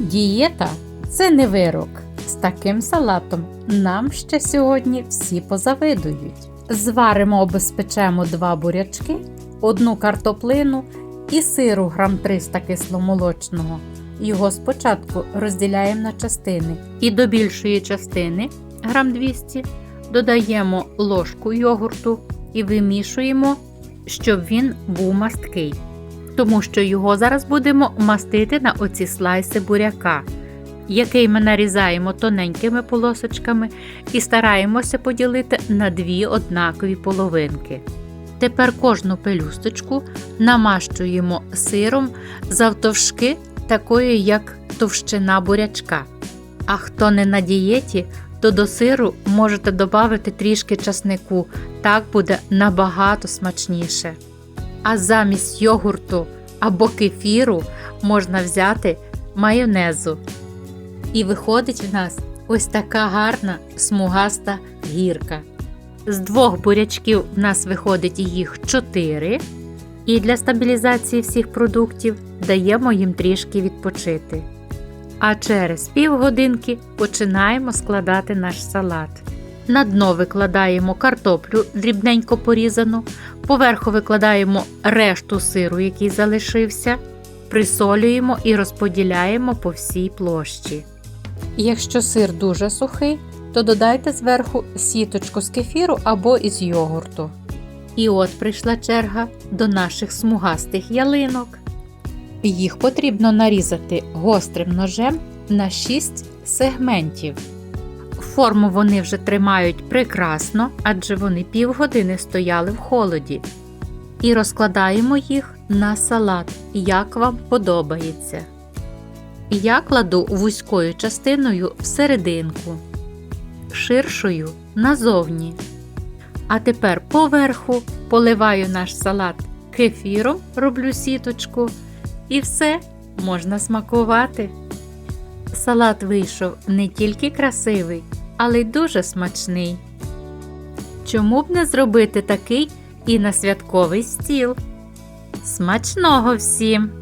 Дієта це не вирок. З таким салатом нам ще сьогодні всі позавидують. Зваримо обезпечемо два бурячки, одну картоплину і сиру грам 300 кисломолочного. Його спочатку розділяємо на частини. І до більшої частини грам 200 додаємо ложку йогурту і вимішуємо, щоб він був масткий. Тому що його зараз будемо мастити на оці слайси буряка, який ми нарізаємо тоненькими полосочками і стараємося поділити на дві однакові половинки. Тепер кожну пелюсточку намащуємо сиром завтовшки такої, як товщина бурячка. А хто не на дієті, то до сиру можете додати трішки часнику, так буде набагато смачніше. А замість йогурту або кефіру можна взяти майонезу. І виходить в нас ось така гарна смугаста гірка. З двох бурячків в нас виходить їх 4. І для стабілізації всіх продуктів даємо їм трішки відпочити. А через півгодинки починаємо складати наш салат. На дно викладаємо картоплю дрібненько порізану, поверху викладаємо решту сиру, який залишився, присолюємо і розподіляємо по всій площі. Якщо сир дуже сухий, то додайте зверху сіточку з кефіру або із йогурту. І от прийшла черга до наших смугастих ялинок. Їх потрібно нарізати гострим ножем на 6 сегментів. Форму вони вже тримають прекрасно, адже вони півгодини стояли в холоді. І розкладаємо їх на салат, як вам подобається. Я кладу вузькою частиною всерединку, ширшою назовні. А тепер поверху поливаю наш салат кефіром, роблю сіточку, і все можна смакувати. Салат вийшов не тільки красивий, але й дуже смачний. Чому б не зробити такий і на святковий стіл? Смачного всім!